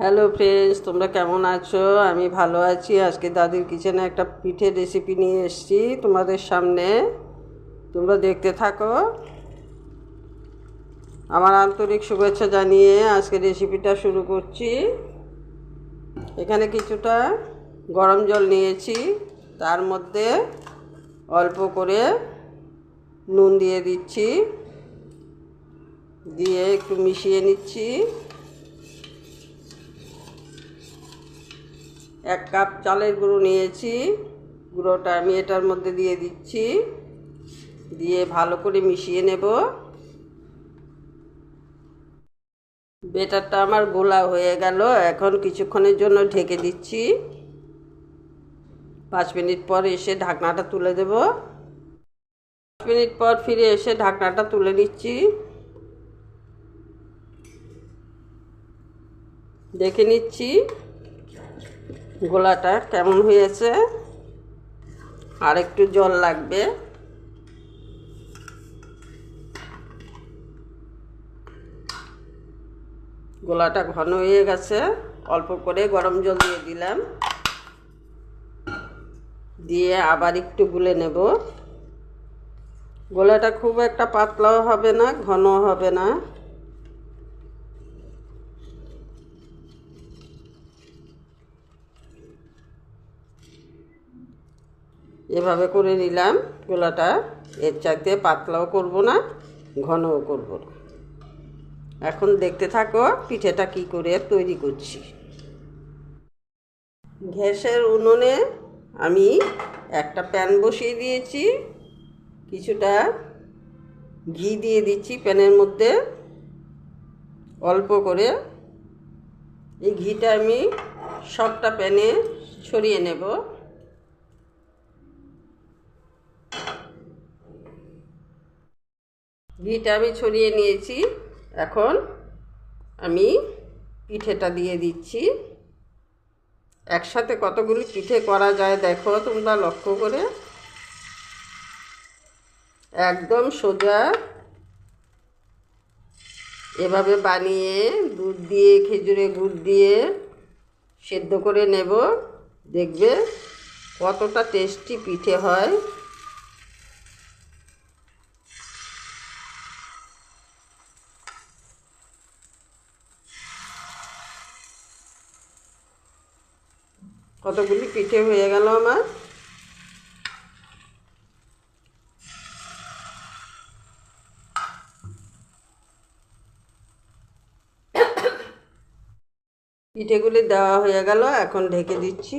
Hello friends, তোমরা কেমন আছো? আমি ভালো আছি। আজকে দাদির কিচেনে একটা পিঠে রেসিপি নিয়ে এসেছি তোমাদের সামনে। তোমরা দেখতে থাকো। আমার আন্তরিক শুভেচ্ছা জানিয়ে আজকে রেসিপিটা শুরু করছি। এখানে কিছুটা গরম জল নিয়েছি। তার মধ্যে অল্প করে নুন দিয়ে দিচ্ছি। দিয়ে একটু মিশিয়ে নিচ্ছি। এক কাপ চালের গুঁড়ো নিয়েছি। গুঁড়োটা আমি এটার মধ্যে দিয়ে দিচ্ছি। দিয়ে ভালো করে মিশিয়ে নেব। বেটারটা আমার গোলা হয়ে গেল। এখন কিছুক্ষণের জন্য ঢেকে দিচ্ছি। পাঁচ মিনিট পর এসে ঢাকনাটা তুলে দেব। পাঁচ মিনিট পর ফিরে এসে ঢাকনাটা তুলে নিচ্ছি। দেখে নিচ্ছি। গোলাটা কেমন হয়েছে? আর একটু জল লাগবে। গোলাটা ঘন হয়ে গেছে। অল্প করে গরম জল দিয়ে দিলাম। দিয়ে আবার একটু গুলে নেব। গোলাটা খুব একটা পাতলাও হবে না ঘন হবে না। এভাবে করে নিলাম গোলাটা। এর চাইতে পাতলাও করব না, ঘনও করব না। এখন দেখতে থাকো পিঠেটা কি করে তৈরি করছি। গ্যাসের উনুনে আমি একটা প্যান বসিয়ে দিয়েছি, কিছুটা ঘি দিয়ে দিচ্ছি প্যানের মধ্যে। অল্প করে এই ঘিটা আমি সবটা প্যানে ছড়িয়ে নেব। ঘিটা আমি ছড়িয়ে নিয়েছি। এখন আমি পিঠেটা দিয়ে দিচ্ছি। একসাথে কতগুলি পিঠে করা যায় দেখো তোমরা লক্ষ্য করে। একদম সোজা। এভাবে বানিয়ে দুধ দিয়ে, খেজুরে গুড় দিয়ে সেদ্ধ করে নেব। দেখবে কতটা টেস্টি পিঠে হয়। কতগুলি পিঠে হয়ে গেল আমার? পিঠেগুলি দেওয়া হয়ে গেল, এখন ঢেকে দিচ্ছি।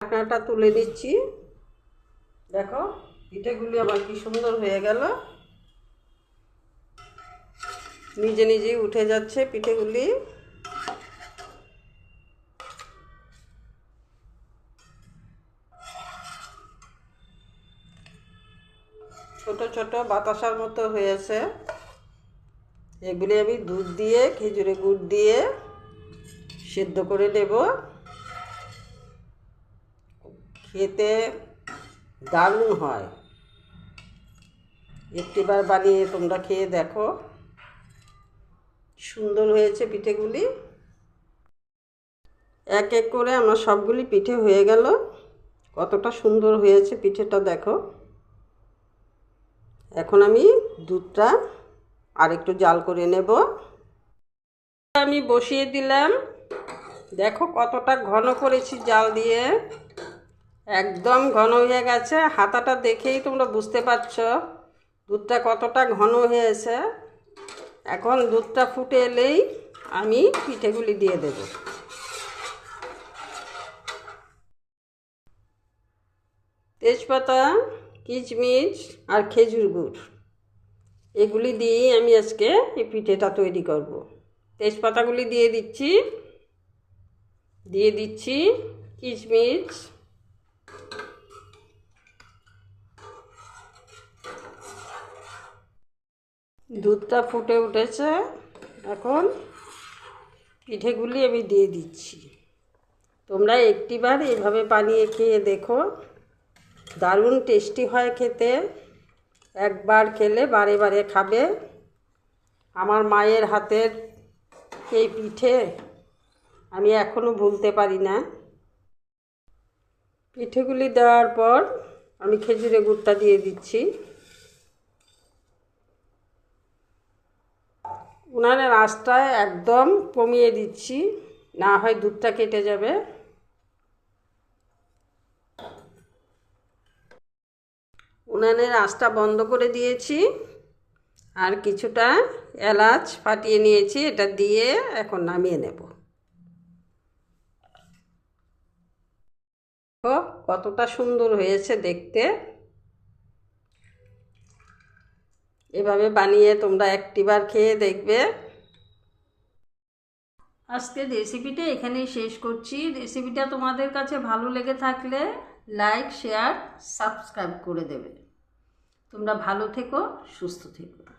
ঢাকনাটা তুলে দিচ্ছি। দেখো, পিঠেগুলি আমার কি সুন্দর হয়ে গেল। নিজে নিজেই উঠে যাচ্ছে পিঠেগুলি। ছোট ছোট বাতাসার মতো হয়েছে। এগুলি আমি দুধ দিয়ে, খেজুরে গুড় দিয়ে সেদ্ধ করে নেব। খেতে দারুণ হয়। একটিবার বানিয়ে তোমরা খেয়ে দেখো। সুন্দর হয়েছে পিঠেগুলি। এক এক করে আমার সবগুলি পিঠে হয়ে গেল। কতটা সুন্দর হয়েছে পিঠেটা দেখো। এখন আমি দুধটা আর একটু জাল করে নেব। আমি বসিয়ে দিলাম। দেখো কতটা ঘন করেছি জাল দিয়ে। একদম ঘন হয়ে গেছে। হাতাটা দেখেই তোমরা বুঝতে পারছ। দুধটা কতটা ঘন হয়েছে। এখন দুধটা ফুটে এলেই আমি পিঠেগুলি দিয়ে দেব। তেজপাতা কিচমিচ আর খেজুর গুড়, এগুলি দিয়েই আমি আজকে এই পিঠেটা তৈরি করব। তেজপাতাগুলি দিয়ে দিচ্ছি দিয়ে দিচ্ছি কিচমিচ দুধটা ফুটে উঠেছে। এখন পিঠেগুলি আমি দিয়ে দিচ্ছি। তোমরা একটিবার এভাবে বানিয়ে খেয়ে দেখো। দারুণ টেস্টি হয় খেতে। একবার খেলে বারে বারে খাবে। আমার মায়ের হাতের এই পিঠে আমি এখনও ভুলতে পারি না। পিঠেগুলি দেওয়ার পর আমি খেজুরে গুড়টা দিয়ে দিচ্ছি। উনানের আঁচটা একদম কমিয়ে দিচ্ছি, না হয় দুধটা কেটে যাবে। উনানের আঁচটা বন্ধ করে দিয়েছি, আর কিছুটা এলাচ ফাটিয়ে নিয়েছি, এটা দিয়ে এখন নামিয়ে নেব। কতটা সুন্দর হয়েছে দেখতে। এভাবে বানিয়ে তোমরা একটিবার খেয়ে দেখবে। আজকে রেসিপিটা এখানেই শেষ করছি। রেসিপিটা তোমাদের কাছে ভালো লেগে থাকলে লাইক, শেয়ার, সাবস্ক্রাইব করে দেবে। তোমরা ভালো থেকো, সুস্থ থেকো।